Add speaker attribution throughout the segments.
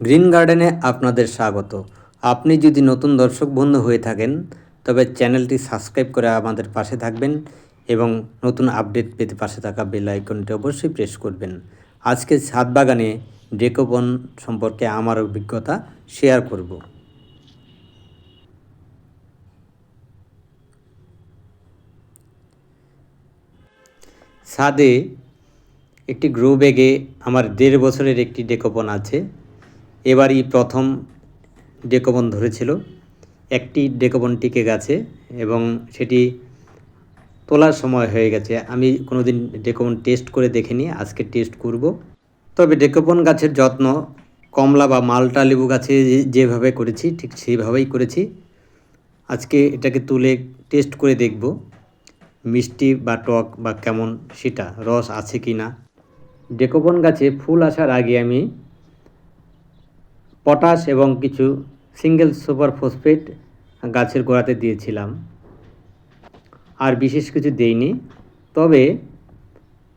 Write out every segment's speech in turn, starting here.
Speaker 1: Green গার্ডেনে আপনাদের স্বাগত। আপনি যদি নতুন দর্শক বন্ধু হয়ে থাকেন, তবে চ্যানেলটি সাবস্ক্রাইব করে আমাদের পাশে থাকবেন এবং নতুন আপডেট পেতে পাশে থাকা বেল আইকনটি অবশ্যই প্রেস করবেন। আজকে ছাদ বাগানে ডেকোবন সম্পর্কে আমার অভিজ্ঞতা শেয়ার করব। ছাদে একটি গ্রো ব্যাগে আমার দেড় বছরের একটি ডেকোপন আছে। এবারই প্রথম ডেকোবন ধরেছিল। একটি ডেকোবন টিকে গেছে এবং সেটি তোলার সময় হয়ে গেছে। আমি কোনো দিন ডেকোবন টেস্ট করে দেখিনি, আজকে টেস্ট করব। তবে ডেকোবন গাছের যত্ন, কমলা বা মালটা লেবু গাছে যেভাবে করেছি, ঠিক সেইভাবেই করেছি। আজকে এটাকে তুলে টেস্ট করে দেখব, মিষ্টি বা টক বা কেমন সেটা, রস আছে কি না ডেকোবন গাছে ফুল আসার আগে আমি পটাশ এবং কিছু সিঙ্গেল সুপার ফসফেট গাছের গোড়াতে দিয়েছিলাম। আর বিশেষ কিছু দেইনি। তবে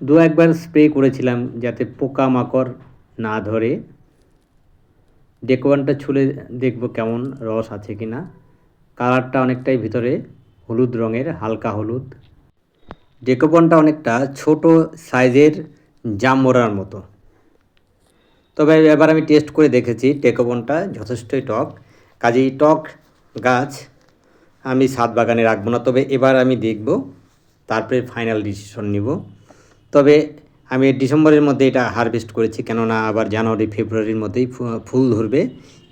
Speaker 1: দু একবার স্প্রে করেছিলাম যাতে পোকা মাকড় না ধরে। ডেকোয়ানটা ছুলে দেখব কেমন রস আছে কি না কালারটা অনেকটাই ভিতরে হলুদ রঙের, হালকা হলুদ। ডেকোবনটা অনেকটা ছোট সাইজের জামবোরার মতো। তবে এবার আমি টেস্ট করে দেখেছি, টেকোবনটা যথেষ্টই টক। কাজেই টক গাছ আমি ছাদ বাগানে রাখব না, তবে এবার আমি দেখব, তারপরে ফাইনাল ডিসিশন নিব। তবে আমি ডিসেম্বরের মধ্যে এটা হারভেস্ট করেছি, কেননা আবার জানুয়ারি, ফেব্রুয়ারির মধ্যেই ফুল ধরবে।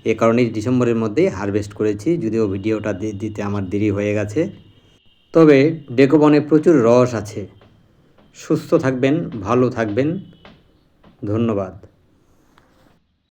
Speaker 1: এ কারণেই ডিসেম্বরের মধ্যেই হারভেস্ট করেছি, যদিও ভিডিওটা দিতে আমার দেরি হয়ে গেছে। তবে ডেকোবনে প্রচুর রস আছে। সুস্থ থাকবেন, ভালো থাকবেন। ধন্যবাদ।